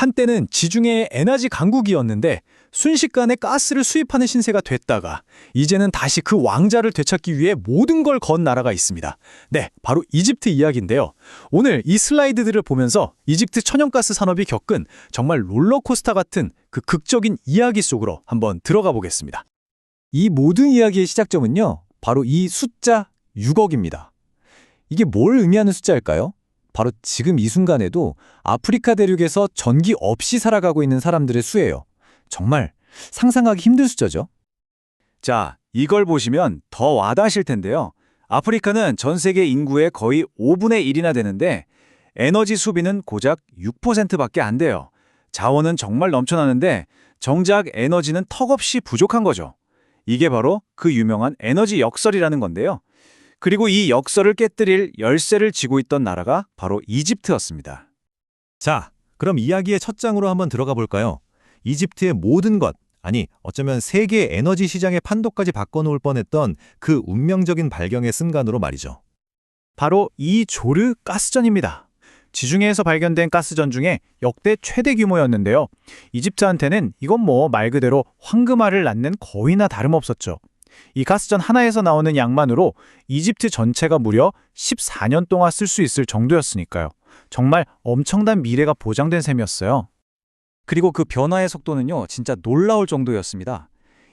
한때는 지중해의 에너지 강국이었는데 순식간에 가스를 수입하는 신세가 됐다가 이제는 다시 그 왕자를 되찾기 위해 모든 걸 건 나라가 있습니다. 네, 바로 이집트 이야기인데요. 오늘 이 슬라이드들을 보면서 이집트 천연가스 산업이 겪은 정말 롤러코스터 같은 그 극적인 이야기 속으로 한번 들어가 보겠습니다. 이 모든 이야기의 시작점은요, 바로 이 숫자 6억입니다. 이게 뭘 의미하는 숫자일까요? 바로 지금 이 순간에도 아프리카 대륙에서 전기 없이 살아가고 있는 사람들의 수예요. 정말 상상하기 힘든 숫자죠. 자, 이걸 보시면 더 와닿으실 텐데요. 아프리카는 전 세계 인구의 거의 5분의 1이나 되는데 에너지 소비는 고작 6%밖에 안 돼요. 자원은 정말 넘쳐나는데 정작 에너지는 턱없이 부족한 거죠. 이게 바로 그 유명한 에너지 역설이라는 건데요. 그리고 이 역설을 깨뜨릴 열쇠를 쥐고 있던 나라가 바로 이집트였습니다. 자, 그럼 이야기의 첫 장으로 한번 들어가 볼까요? 이집트의 모든 것, 아니 어쩌면 세계 에너지 시장의 판도까지 바꿔놓을 뻔했던 그 운명적인 발견의 순간으로 말이죠. 바로 이 조르 가스전입니다. 지중해에서 발견된 가스전 중에 역대 최대 규모였는데요. 이집트한테는 이건 뭐 말 그대로 황금알을 낳는 거위나 다름없었죠. 이 가스전 하나에서 나오는 양만으로 이집트 전체가 무려 14년 동안 쓸 수 있을 정도였으니까요. 정말 엄청난 미래가 보장된 셈이었어요. 그리고 그 변화의 속도는요, 진짜 놀라울 정도였습니다.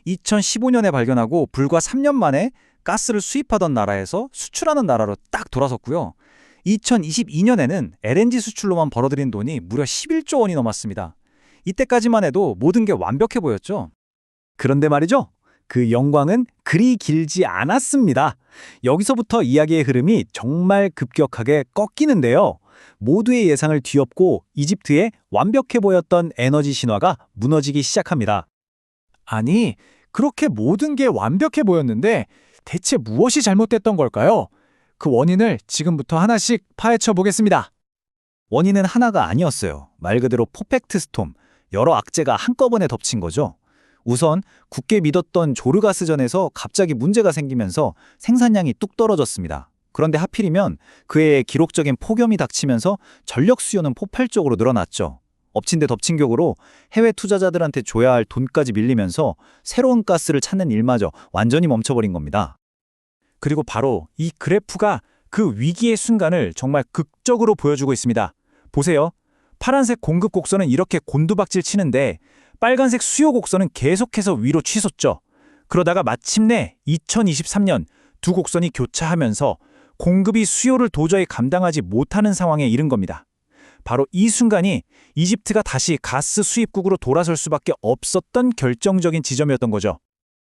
2015년에 발견하고 불과 3년 만에 가스를 수입하던 나라에서 수출하는 나라로 딱 돌아섰고요. 2022년에는 LNG 수출로만 벌어들인 돈이 무려 11조 원이 넘었습니다. 이때까지만 해도 모든 게 완벽해 보였죠. 그런데 말이죠. 그 영광은 그리 길지 않았습니다. 여기서부터 이야기의 흐름이 정말 급격하게 꺾이는데요. 모두의 예상을 뒤엎고 이집트의 완벽해 보였던 에너지 신화가 무너지기 시작합니다. 아니, 그렇게 모든 게 완벽해 보였는데 대체 무엇이 잘못됐던 걸까요? 그 원인을 지금부터 하나씩 파헤쳐 보겠습니다. 원인은 하나가 아니었어요. 말 그대로 포펙트 스톰, 여러 악재가 한꺼번에 덮친 거죠. 우선 굳게 믿었던 조르가스전에서 갑자기 문제가 생기면서 생산량이 뚝 떨어졌습니다. 그런데 하필이면 그해에 기록적인 폭염이 닥치면서 전력 수요는 폭발적으로 늘어났죠. 엎친 데 덮친 격으로 해외 투자자들한테 줘야 할 돈까지 밀리면서 새로운 가스를 찾는 일마저 완전히 멈춰버린 겁니다. 그리고 바로 이 그래프가 그 위기의 순간을 정말 극적으로 보여주고 있습니다. 보세요. 파란색 공급 곡선은 이렇게 곤두박질 치는데 빨간색 수요 곡선은 계속해서 위로 치솟죠. 그러다가 마침내 2023년 두 곡선이 교차하면서 공급이 수요를 도저히 감당하지 못하는 상황에 이른 겁니다. 바로 이 순간이 이집트가 다시 가스 수입국으로 돌아설 수밖에 없었던 결정적인 지점이었던 거죠.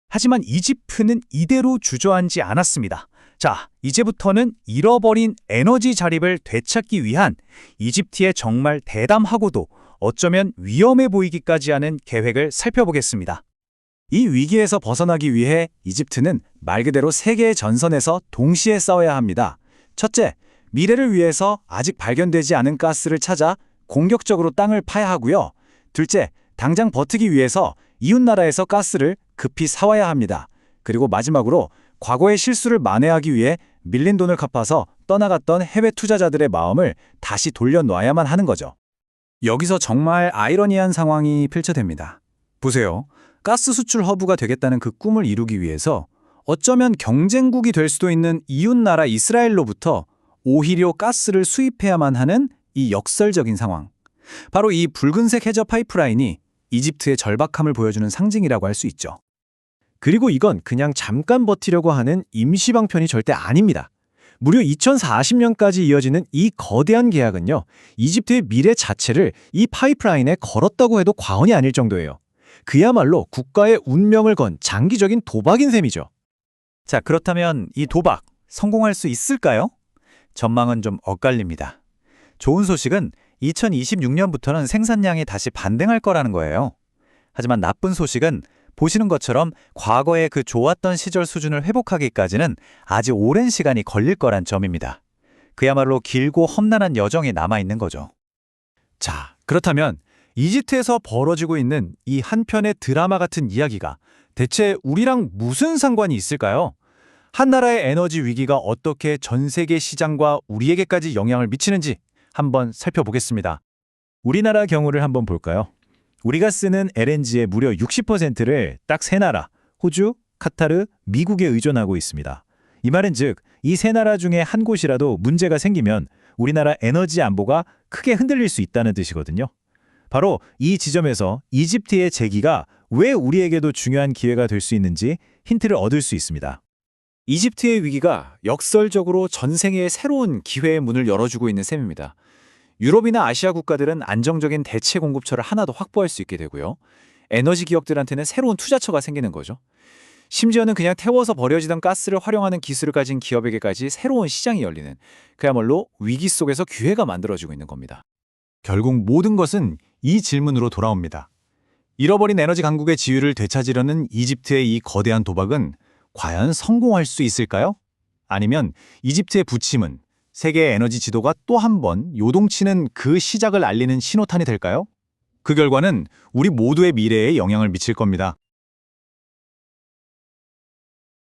하지만 이집트는 이대로 주저앉지 않았습니다. 자, 이제부터는 잃어버린 에너지 자립을 되찾기 위한 이집트의 정말 대담하고도 어쩌면 위험해 보이기까지 하는 계획을 살펴보겠습니다. 이 위기에서 벗어나기 위해 이집트는 말 그대로 세계의 전선에서 동시에 싸워야 합니다. 첫째, 미래를 위해서 아직 발견되지 않은 가스를 찾아 공격적으로 땅을 파야 하고요. 둘째, 당장 버티기 위해서 이웃나라에서 가스를 급히 사와야 합니다. 그리고 마지막으로 과거의 실수를 만회하기 위해 밀린 돈을 갚아서 떠나갔던 해외 투자자들의 마음을 다시 돌려놔야만 하는 거죠. 여기서 정말 아이러니한 상황이 펼쳐됩니다. 보세요. 가스 수출 허브가 되겠다는 그 꿈을 이루기 위해서 어쩌면 경쟁국이 될 수도 있는 이웃나라 이스라엘로부터 오히려 가스를 수입해야만 하는 이 역설적인 상황. 바로 이 붉은색 해저 파이프라인이 이집트의 절박함을 보여주는 상징이라고 할 수 있죠. 그리고 이건 그냥 잠깐 버티려고 하는 임시 방편이 절대 아닙니다. 무려 2040년까지 이어지는 이 거대한 계약은요, 이집트의 미래 자체를 이 파이프라인에 걸었다고 해도 과언이 아닐 정도예요. 그야말로 국가의 운명을 건 장기적인 도박인 셈이죠. 자, 그렇다면 이 도박 성공할 수 있을까요? 전망은 좀 엇갈립니다. 좋은 소식은 2026년부터는 생산량이 다시 반등할 거라는 거예요. 하지만 나쁜 소식은 보시는 것처럼 과거의 그 좋았던 시절 수준을 회복하기까지는 아직 오랜 시간이 걸릴 거란 점입니다. 그야말로 길고 험난한 여정이 남아있는 거죠. 자, 그렇다면 이집트에서 벌어지고 있는 이 한편의 드라마 같은 이야기가 대체 우리랑 무슨 상관이 있을까요? 한 나라의 에너지 위기가 어떻게 전 세계 시장과 우리에게까지 영향을 미치는지 한번 살펴보겠습니다. 우리나라 경우를 한번 볼까요? 우리가 쓰는 LNG의 무려 60%를 딱 세 나라, 호주, 카타르, 미국에 의존하고 있습니다. 이 말은 즉, 이 세 나라 중에 한 곳이라도 문제가 생기면 우리나라 에너지 안보가 크게 흔들릴 수 있다는 뜻이거든요. 바로 이 지점에서 이집트의 재기가 왜 우리에게도 중요한 기회가 될 수 있는지 힌트를 얻을 수 있습니다. 이집트의 위기가 역설적으로 전 세계에 새로운 기회의 문을 열어주고 있는 셈입니다. 유럽이나 아시아 국가들은 안정적인 대체 공급처를 하나 더 확보할 수 있게 되고요. 에너지 기업들한테는 새로운 투자처가 생기는 거죠. 심지어는 그냥 태워서 버려지던 가스를 활용하는 기술을 가진 기업에게까지 새로운 시장이 열리는 그야말로 위기 속에서 기회가 만들어지고 있는 겁니다. 결국 모든 것은 이 질문으로 돌아옵니다. 잃어버린 에너지 강국의 지위를 되찾으려는 이집트의 이 거대한 도박은 과연 성공할 수 있을까요? 아니면 이집트의 부침은 세계 에너지 지도가 또 한 번 요동치는 그 시작을 알리는 신호탄이 될까요? 그 결과는 우리 모두의 미래에 영향을 미칠 겁니다.